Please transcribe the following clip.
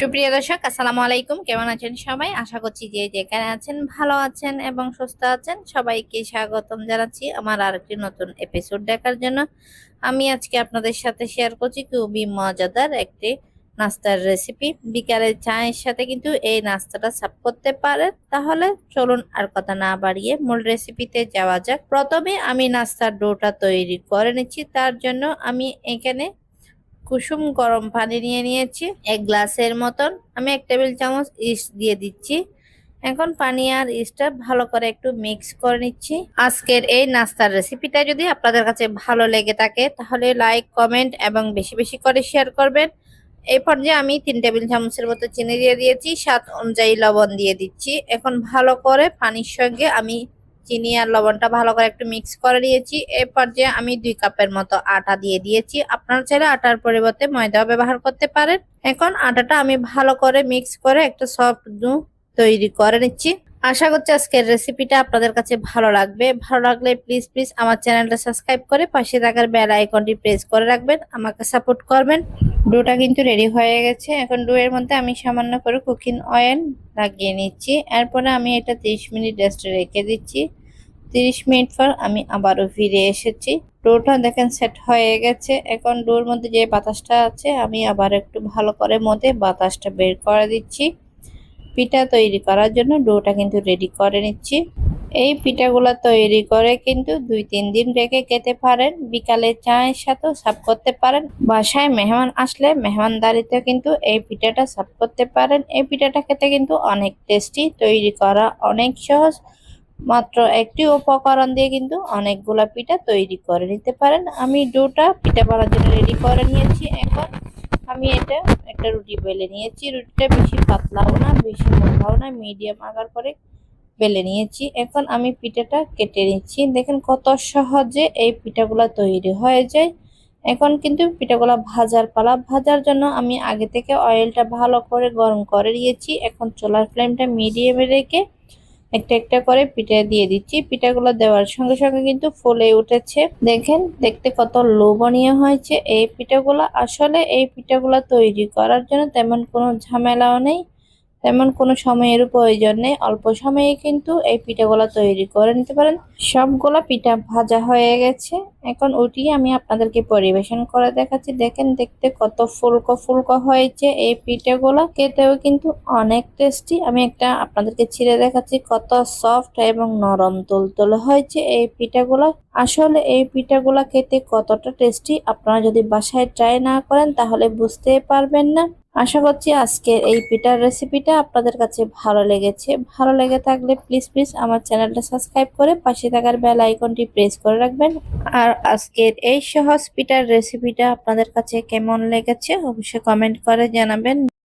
সুপ্রিয় দর্শক, আসসালামু আলাইকুম। কেমন আছেন সবাই? আশা করছি যে যেখানে আছেন ভালো আছেন এবং সুস্থ আছেন। সবাইকে স্বাগতম জানাচ্ছি আমার আরেকটি নতুন এপিসোড দেখার জন্য। আমি আজকে আপনাদের সাথে শেয়ার করছি খুবই মজাদার একটি নাস্তার রেসিপি বিকালের চায়ের সাথে কিন্তু এই নাস্তাটা সার্ভ করতে পারেন। তাহলে চলুন আর কথা না বাড়িয়ে মূল রেসিপিতে যাওয়া যাক। প্রথমে আমি নাস্তার ডোটা তৈরি করে নিচ্ছি। তার জন্য আমি এখানে কুসুম গরম পানি নিয়ে নিয়েছি, এক গ্লাসের মতন। আমি এক টেবিল চামচ ইস্ট দিয়ে দিচ্ছি। এখন পানি আর ইস্টটা ভালো করে একটু মিক্স করে নিচ্ছি। আজকের এই নাস্তার রেসিপিটা যদি আপনাদের কাছে ভালো লেগে থাকে, তাহলে লাইক, কমেন্ট এবং বেশি বেশি করে শেয়ার করবেন। এই পর্যায়ে আমি তিন টেবিল চামচের মতো চিনি দিয়ে দিয়েছি, স্বাদ অনুযায়ী লবণ দিয়ে দিচ্ছি। এখন ভালো করে পানির সঙ্গে আমি চিনি আর লবণটা ভালো করে একটু মিক্স করে নিয়েছি। এই পর্যায়ে আমি দুই কাপের মতো আটা দিয়ে দিয়েছি। আপনারা চাইলে আটার পরিবর্তে ময়দা ব্যবহার করতে পারেন। এখন আটাটা আমি ভালো করে মিক্স করে একটা সফট ডো তৈরি করে নিচ্ছি। আশা করছি আজকের রেসিপিটা আপনাদের কাছে ভালো লাগবে। ভালো লাগলে প্লিজ প্লিজ আমার চ্যানেলটা সাবস্ক্রাইব করে পাশে থাকার বেল আইকনটি প্রেস করে রাখবেন। আমাকে সাপোর্ট করবেন। ডোটা কিন্তু রেডি হয়ে গেছে। এখন ডো এর মধ্যে আমি সামান্য করে কুকিং অয়েল লাগিয়ে নিচ্ছি। এরপরে আমি এটা 30 মিনিট রেস্টে রেখে দিচ্ছি। 30 মিনিট পর আমি আবারও ফিরে এসেছি। ডোটা দেখেন সেট হয়ে গেছে। এখন ডোর মধ্যে যে বাতাসটা আছে, আমি আবার একটু ভালো করে মধ্যে বাতাসটা বের করে দিচ্ছি। পিঠা তৈরি করার জন্য ডোটা কিন্তু রেডি করে নিচ্ছি। এই পিঠাগুলো তৈরি করে কিন্তু দুই তিন দিন রেখে খেতে পারেন। বিকালে চায়ের সাথেও সাফ করতে পারেন। বাসায় মেহমান আসলে মেহমানদারিতে কিন্তু এই পিঠাটা সাফ করতে পারেন। এই পিঠাটা খেতে কিন্তু অনেক টেস্টি তৈরি করা অনেক সহজ। মাত্র একটি উপকরণ দিয়ে কিন্তু অনেকগুলা পিঠা তৈরি করে নিতে পারেন। আমি ডোটা পিঠা বানার জন্য রেডি করে নিয়েছি। এখন আমি এটা একটা রুটি বেলে নিয়েছি। রুটিটা বেশি পাতলাও না, বেশি মোটাও না মিডিয়াম আকার করে বেলে নিয়েছি। এখন আমি পিঠাটা কেটে নিচ্ছি। দেখেন কত সহজে এই পিঠাগুলা তৈরি হয়ে যায়। এখন কিন্তু পিঠাগুলা ভাজার পালা। ভাজার জন্য আমি আগে থেকে অয়েলটা ভালো করে গরম করে দিয়েছি এখন চোলার ফ্লেমটা মিডিয়ামে রেখে একটা একটা করে পিঠা দিয়ে দিচ্ছি। পিঠাগুলো দেওয়ার সঙ্গে সঙ্গে কিন্তু ফুলে উঠেছে। দেখেন, দেখতে কত লোভনীয় হয়েছে এই পিঠাগুলো। আসলে এই পিঠাগুলো তৈরি করার জন্য তেমন কোনো ঝামেলাও নেই। তেমন কোনো সময়ের প্রয়োজন নেই। অল্প সময়ে কিন্তু এই পিঠাগুলা তৈরি করে নিতে পারেন। সবগুলা পিঠা ভাজা হয়ে গেছে। এখন উঠিয়ে আমি আপনাদেরকে পরিবেশন করে দেখাচ্ছি। দেখেন, দেখতে কত ফুলকো ফুলকো হয়েছে এই পিঠাগুলো। খেতেও কিন্তু অনেক টেস্টি। আমি একটা আপনাদেরকে ছিঁড়ে দেখাচ্ছি। কত সফট এবং নরম তুলতুল হয়েছে এই পিঠাগুলো। আসলে এই পিঠাগুলো খেতে কতটা টেস্টি, আপনারা যদি বাসায় ট্রাই না করেন তাহলে বুঝতে পারবেন না। আশা করছি আজকের এই পিঠার রেসিপিটা আপনাদের কাছে ভালো লেগেছে। ভালো লেগে থাকলে প্লিজ প্লিজ আমার চ্যানেলটা সাবস্ক্রাইব করে পাশে থাকার বেল আইকনটি প্রেস করে রাখবেন। আর আজকের এই সহজ পিঠার রেসিপিটা আপনাদের কাছে কেমন লেগেছে অবশ্যই কমেন্ট করে জানাবেন।